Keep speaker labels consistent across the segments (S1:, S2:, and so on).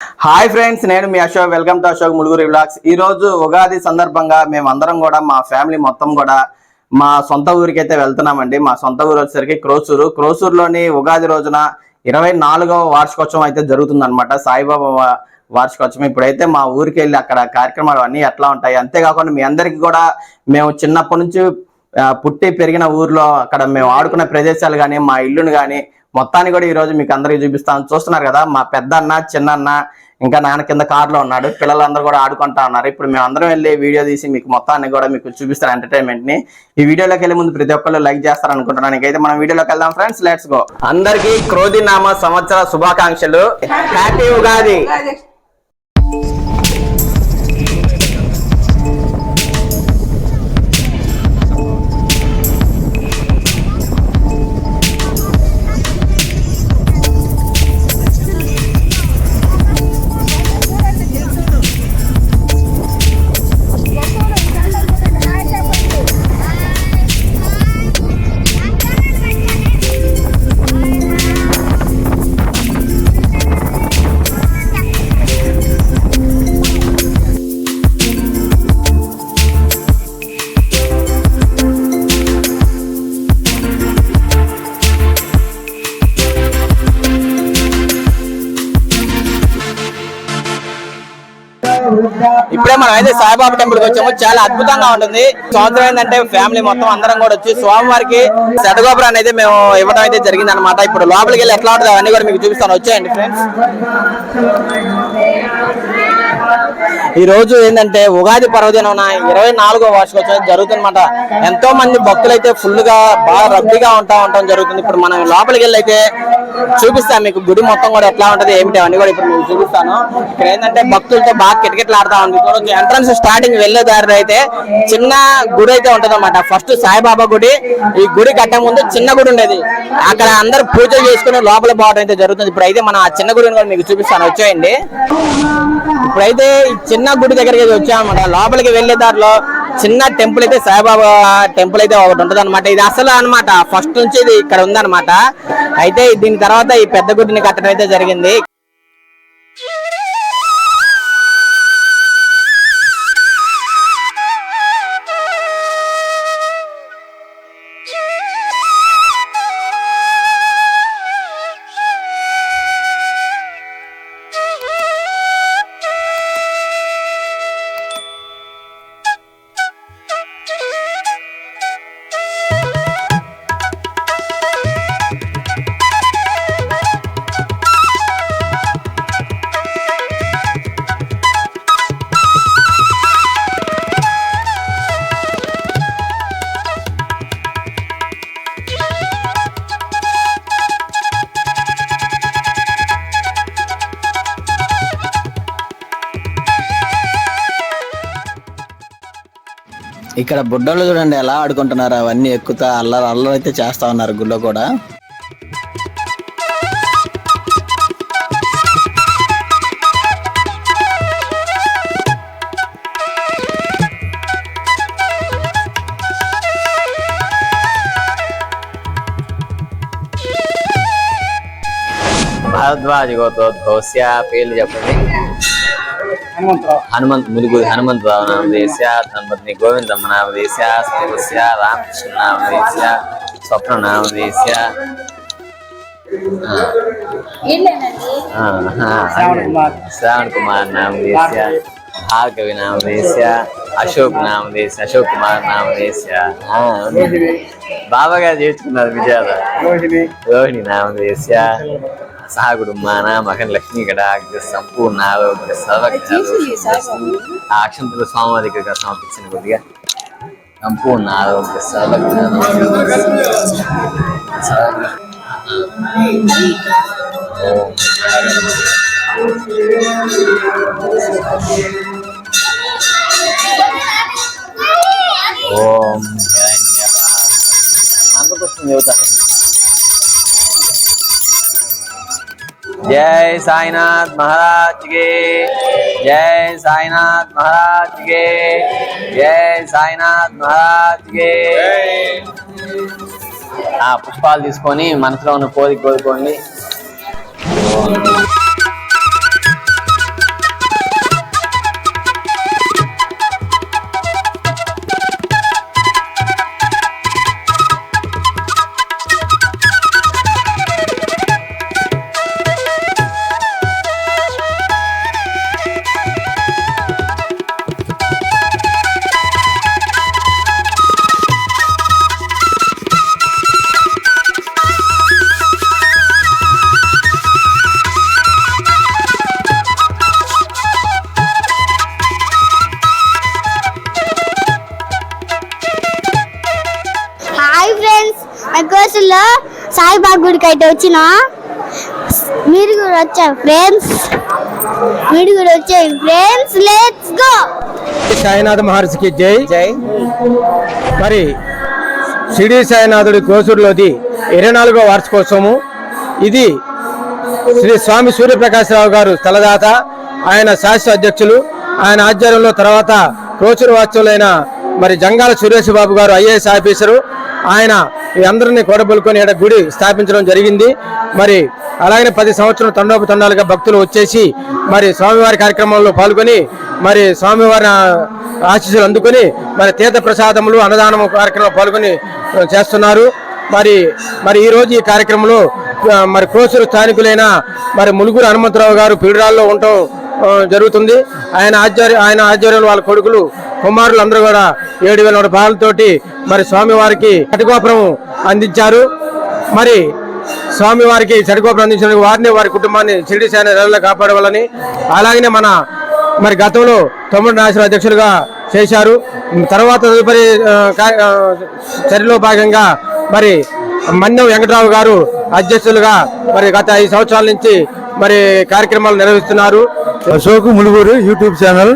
S1: Hi friends నేను మీ Ashok. Welcome to Ashok Muluguri blogs ఈ రోజు ఉగాది సందర్భంగా మేము అందరం కూడా మా ఫ్యామిలీ మొత్తం కూడా మా సొంత ఊరికి అయితే వెళ్తున్నామండి. మా సొంత ఊరు వచ్చేసరికి క్రోసూరు. క్రోసూరులోని ఉగాది రోజున ఇరవై నాలుగవ వార్షికోత్సవం అయితే జరుగుతుంది అనమాట సాయిబాబా వార్షికోత్సవం. ఇప్పుడైతే మా ఊరికి వెళ్ళి అక్కడ కార్యక్రమాలు అన్నీ ఎట్లా ఉంటాయి? అంతేకాకుండా మీ అందరికీ కూడా మేము చిన్నప్పటి నుంచి పుట్టి పెరిగిన ఊర్లో అక్కడ మేము ఆడుకున్న ప్రదేశాలు కానీ మా ఇల్లును కానీ మొత్తాన్ని కూడా ఈ రోజు మీకు అందరికీ చూపిస్తాను చూస్తున్నారు కదా. మా పెద్ద అన్న చిన్న అన్న ఇంకా నాన్న కింద కారులో ఉన్నాడు. పిల్లలందరూ కూడా ఆడుకుంటా ఉన్నారు. ఇప్పుడు మేము అందరం వెళ్ళి వీడియో తీసి మీకు మొత్తాన్ని కూడా మీకు చూపిస్తాను ఎంటర్టైన్మెంట్ని. ఈ వీడియోలోకి వెళ్ళే ముందు ప్రతి ఒక్కళ్ళు లైక్ చేస్తారు అనుకుంటున్నాను. ఇంకైతే మనం వీడియోలోకి వెళ్దాం ఫ్రెండ్స్ లెట్స్ గో అందరికీ క్రోధినామ సంవత్సర శుభాకాంక్షలు. హ్యాపీ ఉగాది. అయితే సాయిబాబా టెంపుల్కి వచ్చాము. చాలా అద్భుతంగా ఉంటుంది. సంవత్సరం ఏంటంటే ఫ్యామిలీ మొత్తం అందరం కూడా వచ్చి స్వామివారికి శతగోపురం అనేది మేము ఇవ్వడం అయితే జరిగింది అనమాట ఇప్పుడు లోపలికి వెళ్ళి ఎట్లా ఉంటుంది అవన్నీ కూడా మీకు చూపిస్తాను. వచ్చేయండి ఫ్రెండ్స్ ఈ రోజు ఏంటంటే ఉగాది పర్వదినం ఇరవై నాలుగో వార్షికోత్సవం జరుగుతుందన్నమాట. ఎంతో మంది భక్తులు అయితే ఫుల్గా బాగా రద్దీగా ఉంటా ఉండటం జరుగుతుంది. ఇప్పుడు మనం లోపలికి వెళ్ళి అయితే చూపిస్తాను మీకు గుడి మొత్తం కూడా ఎట్లా ఉంటది ఏమిటి అవన్నీ కూడా ఇప్పుడు మీకు చూపిస్తాను. ఇక్కడ ఏంటంటే భక్తులతో బాగా కిటకిటలాడుతా ఉంది. చూడొచ్చు ఎంట్రన్స్ స్టార్టింగ్ వెళ్ళే దారి అయితే చిన్న గుడి అయితే ఉంటది అనమాట ఫస్ట్ సాయిబాబా గుడి ఈ గుడి కట్టే ముందు చిన్న గుడి ఉండేది. అక్కడ అందరు పూజ చేసుకుని లోపల పోవడం అయితే జరుగుతుంది. ఇప్పుడు అయితే మనం ఆ చిన్న గుడిని కూడా మీకు చూపిస్తాను. వచ్చేయండి. ఇప్పుడైతే అయితే చిన్న గుడి దగ్గరికి వచ్చామన్నమాట లోపలికి వెళ్ళే దారిలో చిన్న టెంపుల్ అయితే సాయిబాబా టెంపుల్ అయితే ఒకటి ఉంటుంది అనమాట ఇది అసలు అన్నమాట ఫస్ట్ నుంచి ఇది ఇక్కడ ఉందన్నమాట. అయితే దీని తర్వాత ఈ పెద్ద గుడిని కట్టడం అయితే జరిగింది. ఇక్కడ బుడ్డోళ్ళు చూడండి ఎలా ఆడుకుంటున్నారు అవన్నీ ఎక్కుతా అల్లరి అల్లరి అయితే చేస్తా ఉన్నారు గుళ్ళో కూడా. భారద్వాజ్ గోత్రోద్భవస్య పేర్లు చెప్పండి. హనుమంత్ ములుగు హనుమంతరావు నామదేశ ధన్పత్ని గోవిందమ్మ నామదేశ సర్వస్య రామకృష్ణ నామదేశ స్వప్న నామదేశ శ్రావణ్ కుమార్. నామదేశ భార్గవి నామదేశ అశోక్ నామదేశ అశోక్ కుమార్ నామదేశ ఆ, బాబా గారు చేర్చుకున్నారు విజయాల రోహిణి. నామదేశ సహకుటుంబాన మగన్ లక్ష్మీ గడాగ్ర సంపూర్ణ ఆరోగ్య ఆ అక్షంతలు స్వామి దగ్గర సమర్పించిన కొద్దిగా సంపూర్ణ ఆరోగ్య. ఓం. ఓం మంత్రపుష్పం జై సాయినాథ్ మహారాజ్ గే జై సాయినాథ్ మహారాజ్ గే జై సాయినాథ్ మహారాజ్ గే ఆ పుష్పాలు తీసుకొని మనసులో ఉన్న కోరిక కోరుకోండి.
S2: సాయిబాబా గుడికి అయితే వచ్చిన. మీరు కూడా వచ్చారు ఫ్రెండ్స్ మీరు కూడా వచ్చారు ఫ్రెండ్స్ లెట్స్ గో
S3: సాయినాథ మహర్షికి జై.
S1: జై.
S3: మరి షిరిడి సాయినాథుడి కోసూరులోది ఇరవై నాలుగో వార్షికోత్సవము. ఇది శ్రీ స్వామి సూర్యప్రకాశరావు గారు స్థలదాత ఆయన శాస్త్ర అధ్యక్షులు ఆయన ఆధ్వర్యంలో తర్వాత కోచూరు వాస్తవులైన మరి జంగాల సురేష్ బాబు గారు ఐఏఎస్ ఆఫీసరు ఆయన అందరినీ కూడబలుకొని ఈడ గుడి స్థాపించడం జరిగింది. మరి అలాగనే పది సంవత్సరం తండోపతండాలుగా భక్తులు వచ్చేసి మరి స్వామివారి కార్యక్రమంలో పాల్గొని మరి స్వామివారి ఆశీస్సులు అందుకొని మరి తీర్థ ప్రసాదములు అన్నదానము కార్యక్రమంలో పాల్గొని చేస్తున్నారు. మరి మరి ఈరోజు ఈ కార్యక్రమంలో మరి కోసూరు స్థానికులైన మరి ములుగురు హనుమంతరావు గారు పీడురాల్లో ఉండటం జరుగుతుంది. ఆయన ఆధ్వర్యం ఆయన ఆధ్వర్యంలో వాళ్ళ కొడుకులు కుమారులు అందరూ కూడా ఏడు వేల నూట పాలతోటి మరి స్వామివారికి కటిగోపురం అందించారు. మరి స్వామివారికి చెడుకోపం అందించిన వారిని వారి కుటుంబాన్ని షిరిడి సేన నెలలో కాపాడవాలని అలాగనే మన మరి గతంలో తొమ్మిది నాశనం అధ్యక్షులుగా చేశారు. తర్వాత తదుపరి చర్యలో భాగంగా మరి మన్యం వెంకటరావు గారు అధ్యక్షులుగా మరి గత ఐదు సంవత్సరాల నుంచి మరి కార్యక్రమాలు నిర్వహిస్తున్నారు.
S4: Ashok Muluguru YouTube channel.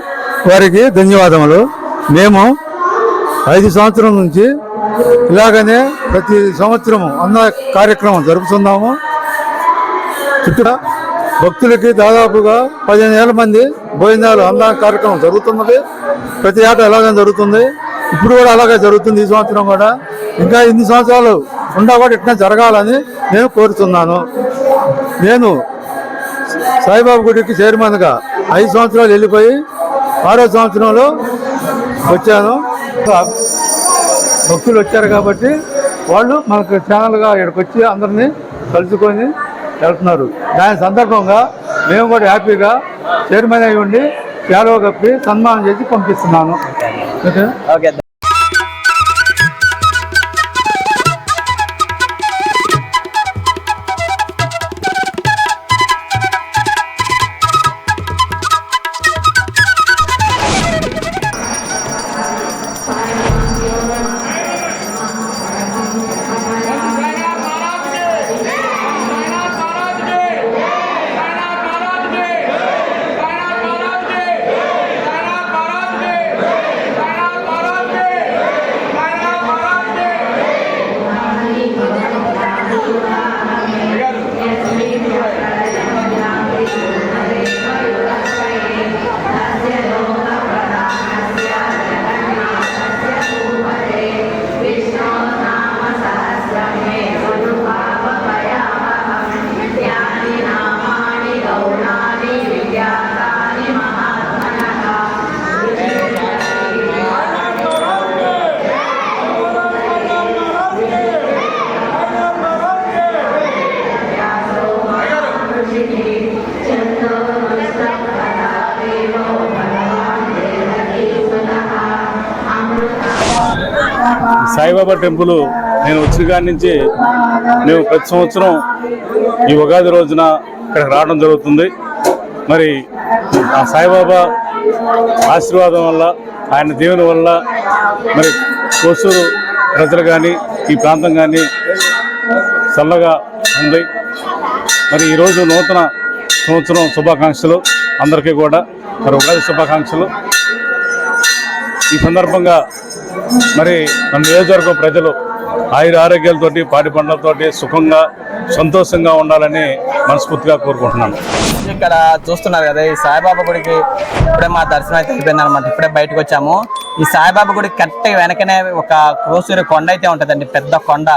S4: వారికి ధన్యవాదములు. మేము ఐదు సంవత్సరం నుంచి ఇలాగనే ప్రతి సంవత్సరం అన్న కార్యక్రమం జరుపుతున్నాము. చుట్టూ భక్తులకి దాదాపుగా పదిహేను వేల మంది భోజనాలు అన్న కార్యక్రమం జరుగుతున్నది. ప్రతి ఏట ఇలాగే జరుగుతుంది? ఇప్పుడు కూడా అలాగే జరుగుతుంది ఈ సంవత్సరం కూడా. ఇంకా ఇన్ని సంవత్సరాలు ఉండా కూడా ఇట్లా జరగాలని నేను కోరుతున్నాను. నేను సాయిబాబా గుడికి చైర్మన్గా ఐదు సంవత్సరాలు వెళ్ళిపోయి ఆరో సంవత్సరంలో వచ్చాను. భక్తులు వచ్చారు కాబట్టి వాళ్ళు మనకు ఛానల్గా ఇక్కడికి వచ్చి అందరినీ కలుసుకొని వెళ్తున్నారు. దాని సందర్భంగా మేము కూడా హ్యాపీగా చైర్మన్ అయి ఉండి సేలవ కప్పి సన్మానం చేసి పంపిస్తున్నాను. ఓకే
S1: ఓకే
S5: సాయిబాబా టెంపుల్ నేను వచ్చిన కాడి నుంచి మేము ప్రతి సంవత్సరం ఈ ఉగాది రోజున ఇక్కడికి రావడం జరుగుతుంది. మరి ఆ సాయిబాబా ఆశీర్వాదం వల్ల ఆయన దేవుని వల్ల మరి కోసూరు ప్రజలు కానీ ఈ ప్రాంతం కానీ చల్లగా ఉంది. మరి ఈరోజు నూతన సంవత్సరం శుభాకాంక్షలు అందరికీ కూడా. మరి ఉగాది శుభాకాంక్షలు. ఈ సందర్భంగా మరి మన నియోజకవర్గం ప్రజలు ఆయుర ఆరోగ్యాలతోటి పాటి పండ్లతోటి సుఖంగా సంతోషంగా ఉండాలని మనస్ఫూర్తిగా కోరుకుంటున్నాను.
S1: ఇక్కడ చూస్తున్నారు కదా ఈ సాయిబాబా గుడికి ఇప్పుడే మా దర్శనం అయితే అయిపోయింది అనమాట ఇప్పుడే బయటకు వచ్చాము. ఈ సాయిబాబా గుడి కరెక్ట్ వెనకనే ఒక క్రోసూరి కొండ అయితే ఉంటుందండి పెద్ద కొండ.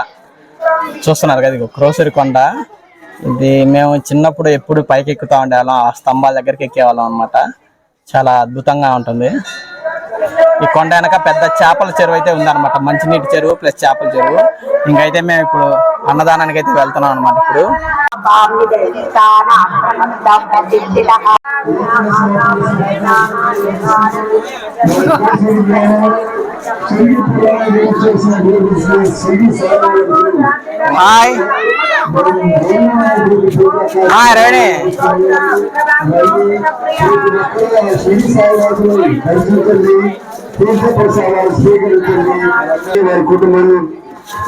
S1: చూస్తున్నారు కదా ఇది క్రోసూరి కొండ. ఇది మేము చిన్నప్పుడు ఎప్పుడు పైకి ఎక్కుతా ఉండేవాళ్ళం ఆ స్తంభాల దగ్గరికి ఎక్కేవాళ్ళం అనమాట చాలా అద్భుతంగా ఉంటుంది. ఈ కొండ వెనక పెద్ద చేపల చెరువు అయితే ఉందన్నమాట. మంచినీటి చెరువు ప్లస్ చేపల చెరువు. ఇంకైతే మేము ఇప్పుడు అన్నదానానికి అయితే వెళ్తున్నాం అనమాట ఇప్పుడు. హాయ్ హాయ్ రేణి
S6: వారి కుటుంబాన్ని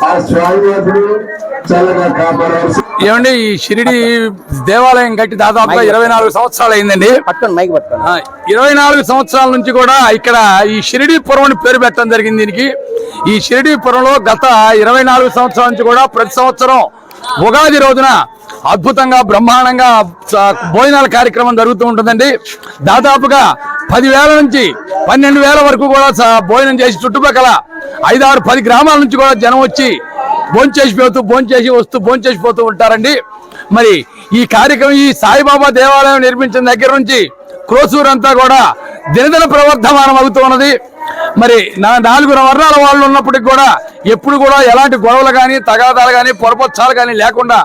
S6: ఆ స్వామి ఎప్పుడు చల్లగా కాపాడాల్సి
S7: ఏమండి ఈ షిరిడి దేవాలయం కట్టి దాదాపుగా ఇరవై నాలుగు సంవత్సరాలు అయిందండి.
S1: పట్టుకోండి మైక్ పట్టుకోండి.
S7: ఆ, ఇరవై నాలుగు సంవత్సరాల నుంచి కూడా ఇక్కడ ఈ షిరిడీపురం అని పేరు పెట్టడం జరిగింది దీనికి. ఈ షిరిడీపురంలో గత ఇరవై నాలుగు సంవత్సరాల నుంచి కూడా ప్రతి సంవత్సరం ఉగాది రోజున అద్భుతంగా బ్రహ్మాండంగా భోజనాల కార్యక్రమం జరుగుతూ ఉంటుందండి. దాదాపుగా పదివేల నుంచి పన్నెండు వేల వరకు కూడా స- భోజనం చేసి చుట్టుపక్కల ఐదారు పది గ్రామాల నుంచి కూడా జనం వచ్చి భోంచేసిపోతూ భోంచేసి వస్తూ భోంచేసిపోతూ ఉంటారండి. మరి ఈ కార్యక్రమం ఈ సాయిబాబా దేవాలయం నిర్మించిన దగ్గర నుంచి క్రోసూర్ అంతా కూడా దినదిన ప్రవర్ధమానం అవుతూ ఉన్నది. మరి నా నాలుగు వర్ణాల వాళ్ళు ఉన్నప్పటికి కూడా ఎప్పుడు కూడా ఎలాంటి గొడవలు కానీ తగాదాలు కానీ పొరపచ్చాలు కానీ లేకుండా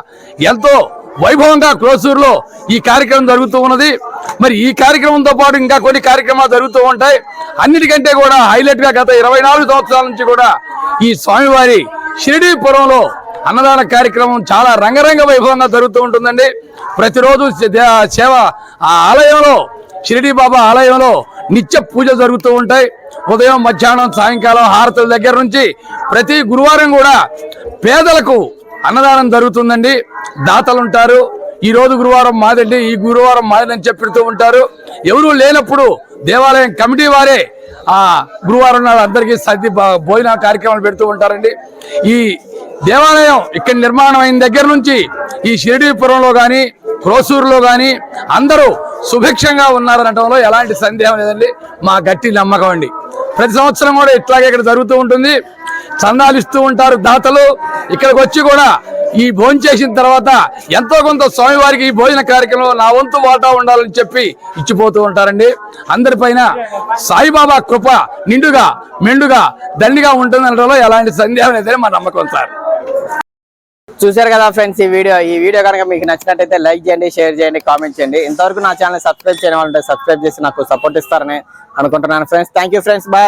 S7: ఎంతో వైభవంగా క్లోసూరులో ఈ కార్యక్రమం జరుగుతూ ఉన్నది. మరి ఈ కార్యక్రమంతో పాటు ఇంకా కొన్ని కార్యక్రమాలు జరుగుతూ ఉంటాయి. అన్నిటికంటే కూడా హైలైట్గా గత ఇరవై నాలుగు సంవత్సరాల నుంచి కూడా ఈ స్వామివారి షిరిడీపురంలో అన్నదాన కార్యక్రమం చాలా రంగరంగ వైభవంగా జరుగుతూ ఉంటుందండి. ప్రతిరోజు సేవ ఆ ఆలయంలో షిరిడి బాబా ఆలయంలో నిత్య పూజలు జరుగుతూ ఉంటాయి. ఉదయం మధ్యాహ్నం సాయంకాలం హారతుల దగ్గర నుంచి ప్రతి గురువారం కూడా పేదలకు అన్నదానం జరుగుతుందండి. దాతలు ఉంటారు. ఈ రోజు గురువారం మాదండి ఈ గురువారం మాదని చెప్పిడుతూ పెడుతూ ఉంటారు. ఎవరూ లేనప్పుడు దేవాలయం కమిటీ వారే ఆ గురువారం నాడు అందరికీ సర్ది భోజన కార్యక్రమాలు పెడుతూ ఉంటారండి. ఈ దేవాలయం ఇక్కడ నిర్మాణం అయిన దగ్గర నుంచి ఈ షిరిడీపురంలో కానీ క్రోసూరులో కానీ అందరూ సుభిక్షంగా ఉన్నారనటంలో ఎలాంటి సందేహం లేదండి. మా గట్టి నమ్మకం అండి. ప్రతి సంవత్సరం కూడా ఇట్లాగే ఇక్కడ జరుగుతూ ఉంటుంది. చందాలు ఇస్తూ ఉంటారు దాతలు. ఇక్కడికి వచ్చి కూడా ఈ భోజనం చేసిన తర్వాత ఎంతో కొంత స్వామివారికి ఈ భోజన కార్యక్రమంలో నా వంతు వాటా ఉండాలని చెప్పి ఇచ్చిపోతూ ఉంటారండి. అందరిపైన సాయిబాబా కృప నిండుగా మెండుగా దండిగా ఉంటుందనడంలో ఎలాంటి సందేహం లేదని మా నమ్మకం సార్.
S1: చూశారు కదా ఫ్రెండ్స్ ఈ వీడియో. ఈ వీడియో కనుక మీకు నచ్చినట్టయితే లైక్ చేయండి షేర్ చేయండి కామెంట్ చేయండి. ఇంతవరకు నా ఛానల్ సబ్స్క్రైబ్ చేయడం వాళ్ళంటే సబ్స్క్రైబ్ చేసి నాకు సపోర్ట్ ఇస్తారని అనుకుంటున్నాను friends. Thank you friends bye